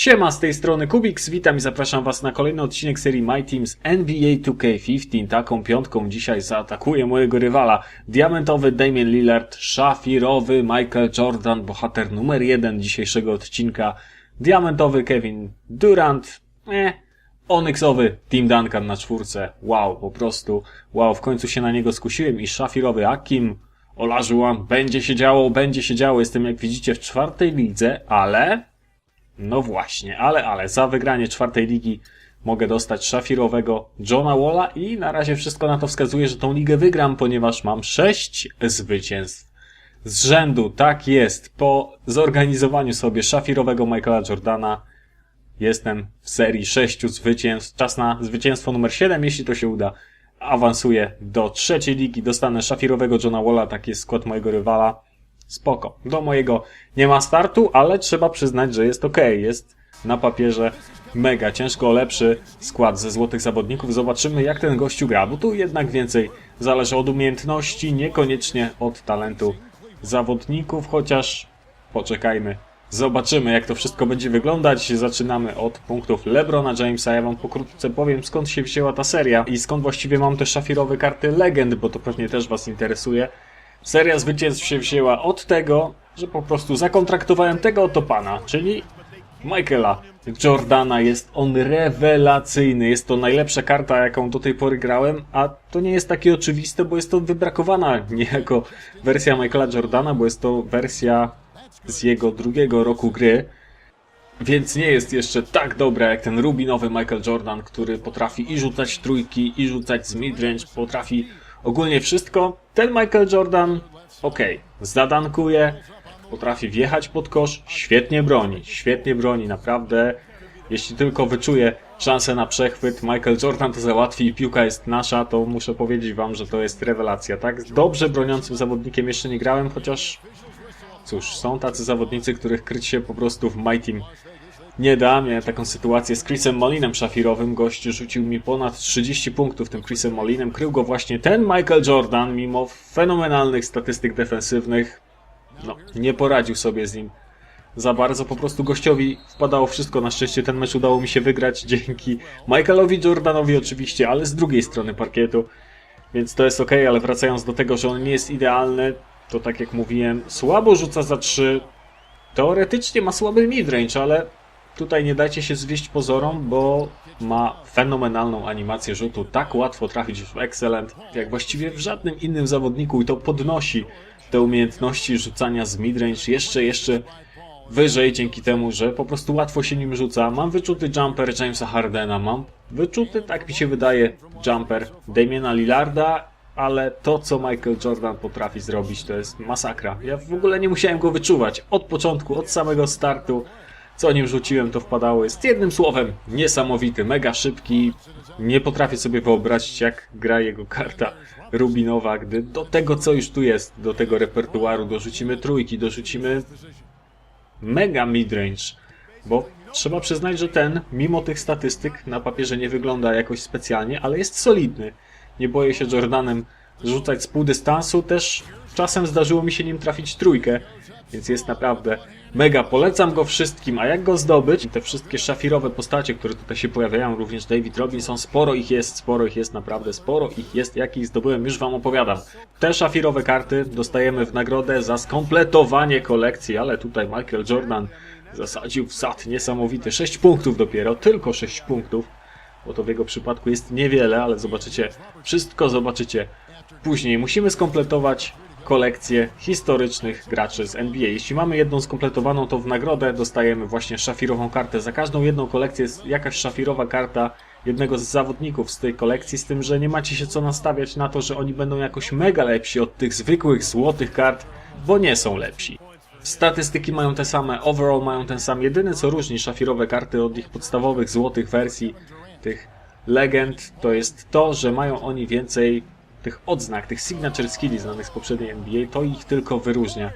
Siema, z tej strony Kubiks, witam i zapraszam Was na kolejny odcinek serii My Teams NBA 2K15. Taką piątką dzisiaj zaatakuje mojego rywala. Diamentowy Damian Lillard, szafirowy Michael Jordan, bohater numer jeden dzisiejszego odcinka. Diamentowy Kevin Durant, eh, Onyxowy Tim Duncan na czwórce. Wow, po prostu wow, w końcu się na niego skusiłem i szafirowy Akim Olajuwon będzie się działo, będzie się działo. Jestem jak widzicie w czwartej lidze, ale no właśnie, ale, ale za wygranie czwartej ligi mogę dostać szafirowego Johna Walla i na razie wszystko na to wskazuje, że tą ligę wygram, ponieważ mam sześć zwycięstw z rzędu. Tak jest, po zorganizowaniu sobie szafirowego Michaela Jordana jestem w serii sześciu zwycięstw. Czas na zwycięstwo numer 7, jeśli to się uda. Awansuję do trzeciej ligi, dostanę szafirowego Johna Walla, taki jest skład mojego rywala. Spoko. Do mojego nie ma startu, ale trzeba przyznać, że jest ok. Jest na papierze mega ciężko lepszy skład ze złotych zawodników. Zobaczymy, jak ten gościu gra, bo tu jednak więcej zależy od umiejętności, niekoniecznie od talentu zawodników, chociaż poczekajmy. Zobaczymy, jak to wszystko będzie wyglądać. Zaczynamy od punktów LeBrona Jamesa. Ja wam pokrótce powiem, skąd się wzięła ta seria i skąd właściwie mam te szafirowe karty legend, bo to pewnie też was interesuje. Seria zwycięstw się wzięła od tego, że po prostu zakontraktowałem tego oto pana, czyli Michaela Jordana. Jest on rewelacyjny. Jest to najlepsza karta, jaką do tej pory grałem, a to nie jest takie oczywiste, bo jest to wybrakowana niejako wersja Michaela Jordana, bo jest to wersja z jego drugiego roku gry. Więc nie jest jeszcze tak dobra jak ten rubinowy Michael Jordan, który potrafi i rzucać trójki, i rzucać z midrange, potrafi ogólnie wszystko. Ten Michael Jordan, okej, zadankuje, potrafi wjechać pod kosz, świetnie broni, świetnie broni, naprawdę. Jeśli tylko wyczuje szansę na przechwyt, Michael Jordan to załatwi i piłka jest nasza, to muszę powiedzieć wam, że to jest rewelacja, tak? Z dobrze broniącym zawodnikiem jeszcze nie grałem, chociaż cóż, są tacy zawodnicy, których kryć się po prostu w My Team nie da. Miałem taką sytuację z Chrisem Molinem szafirowym. Gość rzucił mi ponad 30 punktów tym Chrisem Molinem. Krył go właśnie ten Michael Jordan, mimo fenomenalnych statystyk defensywnych. No, nie poradził sobie z nim za bardzo. Po prostu gościowi wpadało wszystko. Na szczęście ten mecz udało mi się wygrać dzięki Michaelowi Jordanowi oczywiście, ale z drugiej strony parkietu. Więc to jest ok, ale wracając do tego, że on nie jest idealny, to tak jak mówiłem, słabo rzuca za 3. Teoretycznie ma słaby midrange, ale tutaj nie dajcie się zwieść pozorom, bo ma fenomenalną animację rzutu. Tak łatwo trafić w Excellent, jak właściwie w żadnym innym zawodniku i to podnosi te umiejętności rzucania z midrange jeszcze, jeszcze wyżej dzięki temu, że po prostu łatwo się nim rzuca. Mam wyczuty jumper Jamesa Hardena, mam wyczuty, tak mi się wydaje, jumper Damiena Lillarda, ale to, co Michael Jordan potrafi zrobić, to jest masakra. Ja w ogóle nie musiałem go wyczuwać od początku, od samego startu. Co nim rzuciłem, to wpadało. Jest jednym słowem niesamowity, mega szybki. Nie potrafię sobie wyobrazić, jak gra jego karta rubinowa, gdy do tego, co już tu jest, do tego repertuaru dorzucimy trójki, dorzucimy mega midrange, bo trzeba przyznać, że ten, mimo tych statystyk, na papierze nie wygląda jakoś specjalnie, ale jest solidny. Nie boję się Jordanem rzucać z pół dystansu, też czasem zdarzyło mi się nim trafić trójkę, więc jest naprawdę mega. Polecam go wszystkim, a jak go zdobyć? Te wszystkie szafirowe postacie, które tutaj się pojawiają, również David Robinson, sporo ich jest, sporo ich jest, naprawdę sporo ich jest, jakich zdobyłem, już wam opowiadam. Te szafirowe karty dostajemy w nagrodę za skompletowanie kolekcji, ale tutaj Michael Jordan zasadził wsad niesamowity, 6 punktów dopiero, tylko 6 punktów, bo to w jego przypadku jest niewiele, ale zobaczycie, wszystko zobaczycie później. Musimy skompletować kolekcję historycznych graczy z NBA. Jeśli mamy jedną skompletowaną, to w nagrodę dostajemy właśnie szafirową kartę. Za każdą jedną kolekcję jest jakaś szafirowa karta jednego z zawodników z tej kolekcji, z tym, że nie macie się co nastawiać na to, że oni będą jakoś mega lepsi od tych zwykłych złotych kart, bo nie są lepsi. Statystyki mają te same, overall mają ten sam. Jedyne co różni szafirowe karty od ich podstawowych złotych wersji, tych legend, to jest to, że mają oni więcej tych odznak, tych signature skilli znanych z poprzedniej NBA, to ich tylko wyróżnia.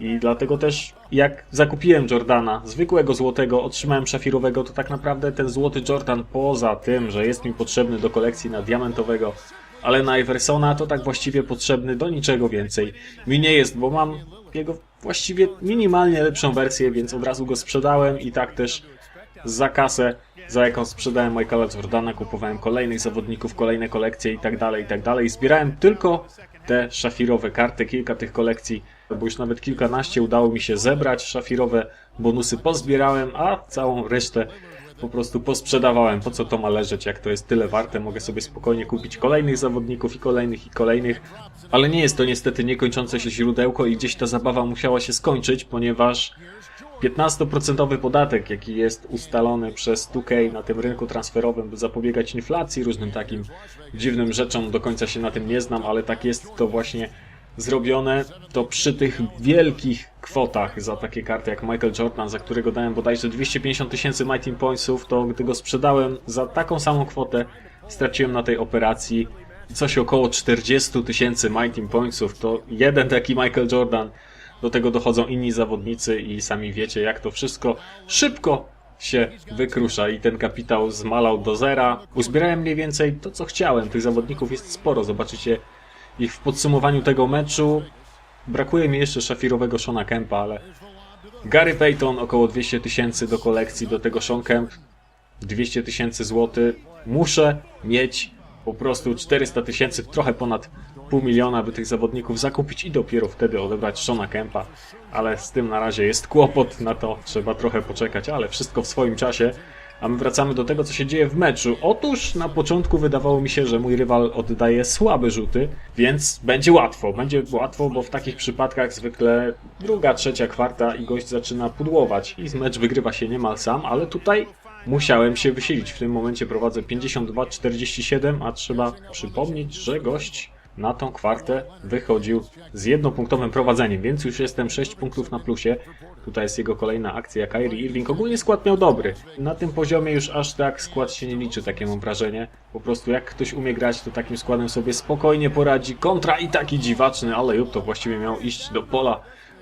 I dlatego też, jak zakupiłem Jordana, zwykłego złotego, otrzymałem szafirowego, to tak naprawdę ten złoty Jordan, poza tym, że jest mi potrzebny do kolekcji na diamentowego, ale na Iversona, to tak właściwie potrzebny do niczego więcej. Mi nie jest, bo mam jego właściwie minimalnie lepszą wersję, więc od razu go sprzedałem i tak też za kasę, za jaką sprzedałem Michaela Jordana, kupowałem kolejnych zawodników, kolejne kolekcje i tak dalej, i tak. Zbierałem tylko te szafirowe karty, kilka tych kolekcji, bo już nawet kilkanaście udało mi się zebrać. Szafirowe bonusy pozbierałem, a całą resztę po prostu posprzedawałem. Po co to ma leżeć, jak to jest tyle warte? Mogę sobie spokojnie kupić kolejnych zawodników i kolejnych i kolejnych. Ale nie jest to niestety niekończące się źródełko i gdzieś ta zabawa musiała się skończyć, ponieważ 15% podatek, jaki jest ustalony przez 2K na tym rynku transferowym, by zapobiegać inflacji, różnym takim dziwnym rzeczom, do końca się na tym nie znam, ale tak jest to właśnie zrobione, to przy tych wielkich kwotach za takie karty jak Michael Jordan, za którego dałem bodajże 250 tysięcy My Team Pointsów, to gdy go sprzedałem za taką samą kwotę, straciłem na tej operacji coś około 40 tysięcy My Team Pointsów. To jeden taki Michael Jordan. Do tego dochodzą inni zawodnicy i sami wiecie, jak to wszystko szybko się wykrusza i ten kapitał zmalał do zera. Uzbierałem mniej więcej to, co chciałem. Tych zawodników jest sporo. Zobaczycie ich w podsumowaniu tego meczu. Brakuje mi jeszcze szafirowego Shona Kempa, ale Gary Payton około 200 tysięcy do kolekcji, do tego Sean Kemp 200 tysięcy złotych. Muszę mieć po prostu 400 tysięcy, trochę ponad pół miliona, by tych zawodników zakupić i dopiero wtedy odebrać Shona Kempa. Ale z tym na razie jest kłopot, na to trzeba trochę poczekać, ale wszystko w swoim czasie. A my wracamy do tego, co się dzieje w meczu. Otóż na początku wydawało mi się, że mój rywal oddaje słabe rzuty, więc będzie łatwo. Będzie łatwo, bo w takich przypadkach zwykle druga, trzecia kwarta i gość zaczyna pudłować i mecz wygrywa się niemal sam, ale tutaj musiałem się wysilić. W tym momencie prowadzę 52-47, a trzeba przypomnieć, że gość na tą kwartę wychodził z jednopunktowym prowadzeniem, więc już jestem 6 punktów na plusie. Tutaj jest jego kolejna akcja, Kyrie Irving. Ogólnie skład miał dobry. Na tym poziomie już aż tak skład się nie liczy, takie mam wrażenie. Po prostu jak ktoś umie grać, to takim składem sobie spokojnie poradzi. Kontra i taki dziwaczny, ale jup, to właściwie miał iść do pola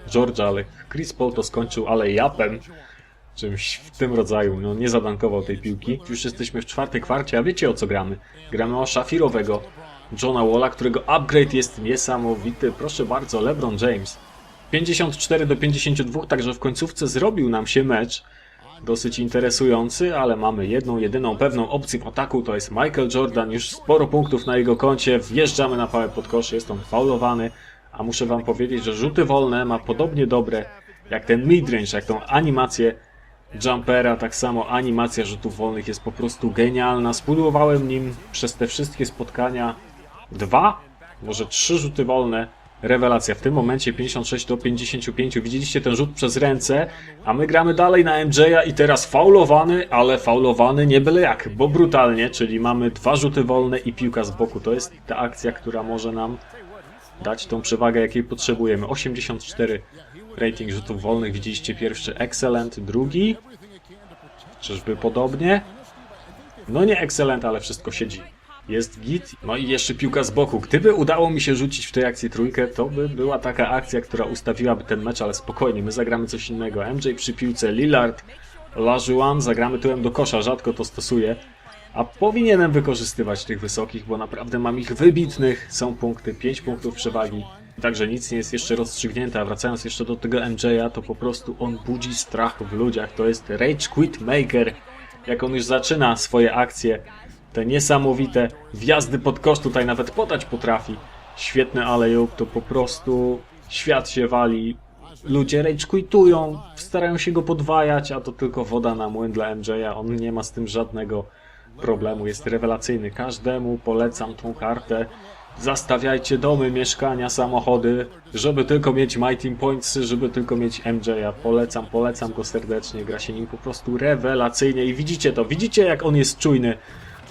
George'a, ale Chris Paul to skończył, ale japem czymś w tym rodzaju. No nie zadankował tej piłki. Już jesteśmy w czwartej kwarcie, a wiecie o co gramy? Gramy o szafirowego Johna Walla, którego upgrade jest niesamowity. Proszę bardzo, LeBron James. 54 do 52, także w końcówce zrobił nam się mecz. Dosyć interesujący, ale mamy jedną, jedyną pewną opcję w ataku, to jest Michael Jordan. Już sporo punktów na jego koncie, wjeżdżamy na pałę pod kosz, jest on faulowany. A muszę wam powiedzieć, że rzuty wolne ma podobnie dobre jak ten midrange, jak tą animację jumpera, tak samo animacja rzutów wolnych jest po prostu genialna. Spudłowałem nim przez te wszystkie spotkania dwa, może trzy rzuty wolne. Rewelacja. W tym momencie 56 do 55. Widzieliście ten rzut przez ręce, a my gramy dalej na MJ-a i teraz faulowany, ale faulowany nie byle jak, bo brutalnie, czyli mamy dwa rzuty wolne i piłka z boku. To jest ta akcja, która może nam dać tą przewagę, jakiej potrzebujemy. 84 rating rzutów wolnych. Widzieliście pierwszy excellent, drugi. Czyżby podobnie? No nie excellent, ale wszystko siedzi. Jest git. No i jeszcze piłka z boku. Gdyby udało mi się rzucić w tej akcji trójkę, to by była taka akcja, która ustawiłaby ten mecz, ale spokojnie, my zagramy coś innego. MJ przy piłce, Lillard, Lajuan, zagramy tyłem do kosza, rzadko to stosuję. A powinienem wykorzystywać tych wysokich, bo naprawdę mam ich wybitnych. Są punkty, 5 punktów przewagi. Także nic nie jest jeszcze rozstrzygnięte, a wracając jeszcze do tego MJ-a, to po prostu on budzi strach w ludziach. To jest Rage Quit Maker. Jak on już zaczyna swoje akcje, te niesamowite wjazdy pod kosz, tutaj nawet podać potrafi. Świetny alley-oop, to po prostu świat się wali. Ludzie rage starają się go podwajać, a to tylko woda na młyn dla MJ-a. On nie ma z tym żadnego problemu, jest rewelacyjny. Każdemu polecam tą kartę. Zastawiajcie domy, mieszkania, samochody, żeby tylko mieć Team Points, żeby tylko mieć MJ-a. Polecam, polecam go serdecznie. Gra się nim po prostu rewelacyjnie i widzicie to, widzicie jak on jest czujny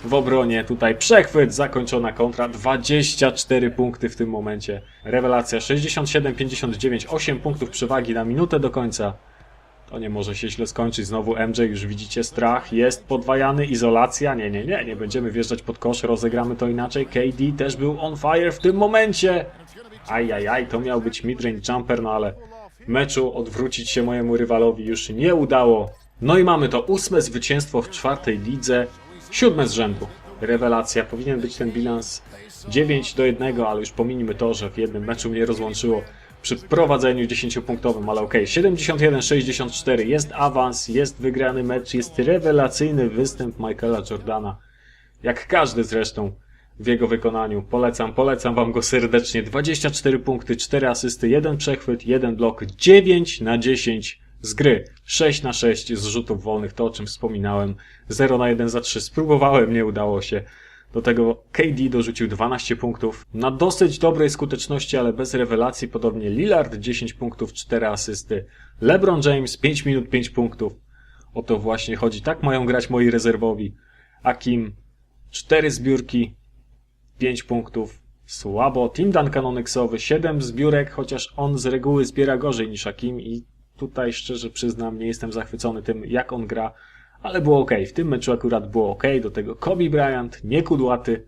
w obronie. Tutaj przechwyt, zakończona kontra, 24 punkty w tym momencie. Rewelacja 67-59, 8 punktów przewagi na minutę do końca. To nie może się źle skończyć. Znowu MJ, już widzicie strach, jest podwajany, izolacja. Nie, nie, nie, nie będziemy wjeżdżać pod kosz, rozegramy to inaczej. KD też był on fire w tym momencie. Ajajaj, to miał być midrange jumper, no ale meczu odwrócić się mojemu rywalowi już nie udało. No i mamy to ósme zwycięstwo w czwartej lidze, siódme z rzędu. Rewelacja, powinien być ten bilans 9 do 1, ale już pominijmy to, że w jednym meczu mnie rozłączyło przy prowadzeniu 10-punktowym, ale okej. 71-64, jest awans, jest wygrany mecz, jest rewelacyjny występ Michaela Jordana. Jak każdy zresztą w jego wykonaniu. Polecam, polecam wam go serdecznie. 24 punkty, 4 asysty, 1 przechwyt, 1 blok, 9 na 10 z gry. 6 na 6 z rzutów wolnych, to o czym wspominałem. 0 na 1 za 3 spróbowałem, nie udało się. Do tego KD dorzucił 12 punktów na dosyć dobrej skuteczności, ale bez rewelacji. Podobnie Lillard 10 punktów, 4 asysty. LeBron James 5 minut 5 punktów. O to właśnie chodzi. Tak mają grać moi rezerwowi. Akim 4 zbiórki, 5 punktów. Słabo. Team Duncan Onyxowy 7 zbiórek, chociaż on z reguły zbiera gorzej niż Akim i tutaj szczerze przyznam, nie jestem zachwycony tym, jak on gra, ale było ok. W tym meczu akurat było ok. Do tego Kobe Bryant, niekudłaty,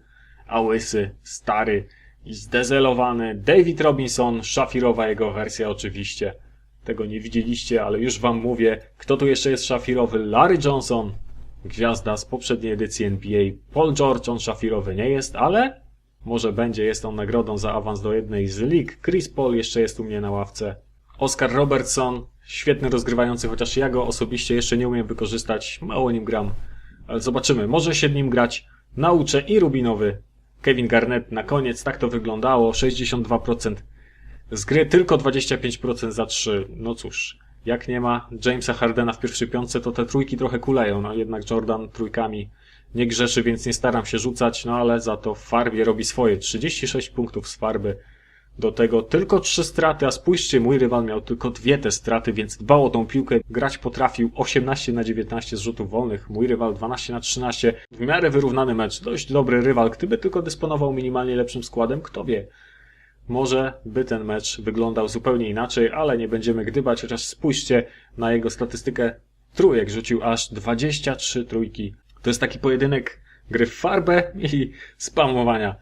a łysy, stary i zdezelowany. David Robinson, szafirowa jego wersja oczywiście. Tego nie widzieliście, ale już wam mówię. Kto tu jeszcze jest szafirowy? Larry Johnson, gwiazda z poprzedniej edycji NBA. Paul George, on szafirowy nie jest, ale może będzie, jest on nagrodą za awans do jednej z lig. Chris Paul jeszcze jest u mnie na ławce. Oscar Robertson, świetny rozgrywający, chociaż ja go osobiście jeszcze nie umiem wykorzystać, mało nim gram. Ale zobaczymy, może się nim grać. Nauczę i Rubinowy. Kevin Garnett na koniec, tak to wyglądało, 62% z gry, tylko 25% za 3. No cóż, jak nie ma Jamesa Hardena w pierwszej piątce, to te trójki trochę kuleją, no jednak Jordan trójkami nie grzeszy, więc nie staram się rzucać, no ale za to w farbie robi swoje. 36 punktów z farby. Do tego tylko trzy straty, a spójrzcie, mój rywal miał tylko dwie te straty, więc dbał o tą piłkę. Grać potrafił 18 na 19 z rzutów wolnych, mój rywal 12 na 13. W miarę wyrównany mecz, dość dobry rywal. Gdyby tylko dysponował minimalnie lepszym składem, kto wie. Może by ten mecz wyglądał zupełnie inaczej, ale nie będziemy gdybać, chociaż spójrzcie na jego statystykę trójek. Rzucił aż 23 trójki. To jest taki pojedynek gry w farbę i spamowania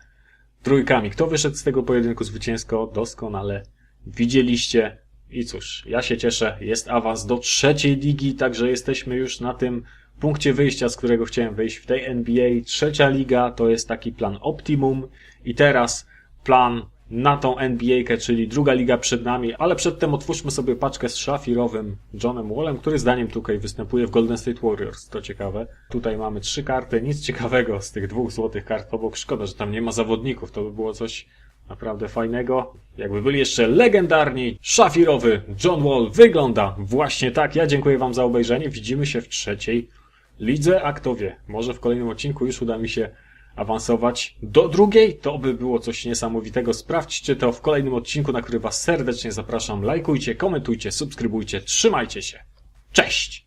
trójkami. Kto wyszedł z tego pojedynku zwycięsko? Doskonale widzieliście. I cóż, ja się cieszę. Jest awans do trzeciej ligi, także jesteśmy już na tym punkcie wyjścia, z którego chciałem wyjść w tej NBA. Trzecia liga to jest taki plan optimum. I teraz plan na tą NBA, czyli druga liga przed nami, ale przedtem otwórzmy sobie paczkę z szafirowym Johnem Wallem, który zdaniem tutaj występuje w Golden State Warriors. To ciekawe. Tutaj mamy trzy karty, nic ciekawego z tych dwóch złotych kart obok. Szkoda, że tam nie ma zawodników, to by było coś naprawdę fajnego. Jakby byli jeszcze legendarni, szafirowy John Wall wygląda właśnie tak. Ja dziękuję Wam za obejrzenie. Widzimy się w trzeciej lidze, a kto wie, może w kolejnym odcinku już uda mi się awansować do drugiej. To by było coś niesamowitego. Sprawdźcie to w kolejnym odcinku, na który Was serdecznie zapraszam. Lajkujcie, komentujcie, subskrybujcie. Trzymajcie się. Cześć!